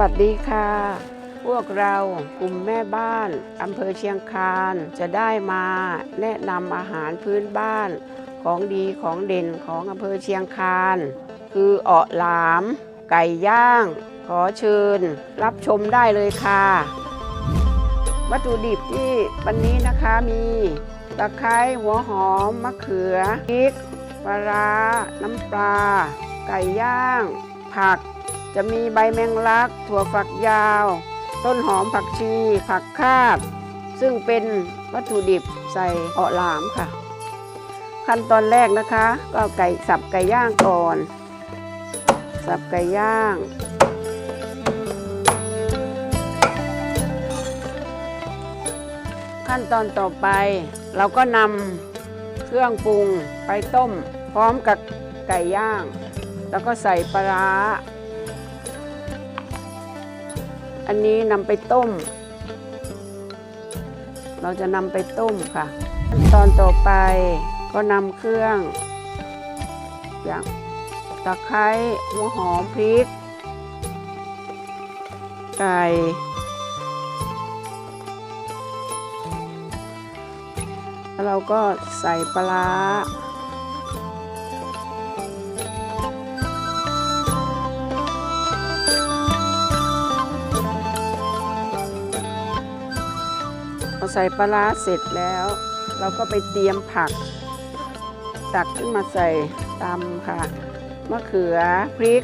วัสดีค่ะ พวกเรากลุ่มแม่บ้านอำเภอเชียงคานจะได้มาแนะนำอาหารพื้นบ้านของดีของเด่นของอำเภอเชียงคาน คือเออหลาม ไก่ย่าง ขอเชิญ รับชมได้เลยค่ะ วัตถุดิบที่วันนี้นะคะมีตะไคร้หัวหอม มะเขือพริกปลาร้าน้ำปลา ไก่ย่าง ผัก จะมีใบแมงลัก ถั่วฝักยาว ต้นหอมผักชี ผักคาบ ซึ่งเป็นวัตถุดิบใส่เออหลามค่ะ ขั้นตอนแรกนะคะ ก็ไก่สับไก่ย่างก่อน สับไก่ย่างขั้นตอนต่อไปเราก็นำเครื่องปรุงไปต้ม พร้อมกับไก่ย่าง แล้วก็ใส่ปลาร้า อันนี้นำไปต้ม เราจะนำไปต้มค่ะ ตอนต่อไปก็นำเครื่อง อย่างตะไคร้หัวหอมพริก ไก่แล้วเราก็ใส่ปลา ใส่ปลาร้าเสร็จแล้ว เราก็ไปเตรียมผัก ตักขึ้นมาใส่ตำค่ะ มะเขือพริก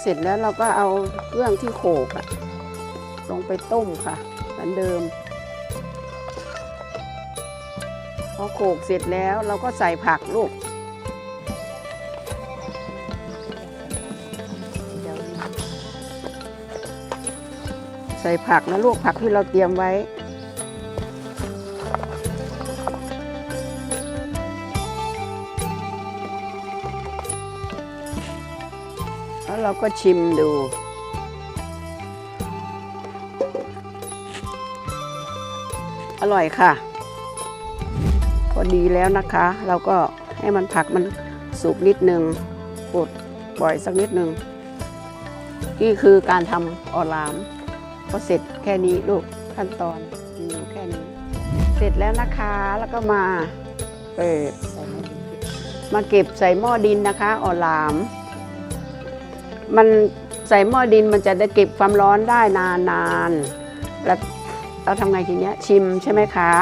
เสร็จแล้วเราก็เอาเครื่องที่โขลกอะ ลงไปต้มค่ะเหมือนเดิมพอโขกเสร็จแล้วเราก็ใส่ผักลูกใส่ผักนะลูกผักที่เราเตรียมไว้ แล้วเราก็ชิมดู อร่อยค่ะ พอดีแล้วนะคะ เราก็ให้มันผักมันสุกนิดนึงปดปล่อยสักนิดนึงนี่คือการทำออลามก็เสร็จแค่นี้ลูกขั้นตอนมีอยู่แค่นี้ เสร็จแล้วนะคะแล้วก็มาเปิดมาเก็บใส่หม้อดินนะคะออลาม มันใส่หม้อดินมันจะได้เก็บความร้อนได้นานๆแล้ว เราทำไงทีเนี้ยชิมใช่ไหมคะ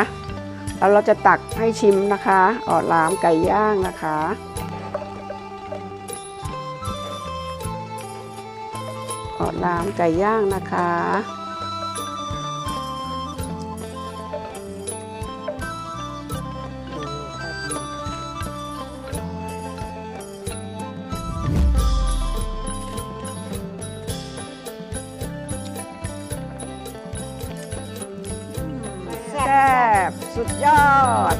แล้วเราจะตักให้ชิมนะคะออดหลามไก่ย่างนะคะ ออดหลามไก่ย่างนะคะ บสุดยอด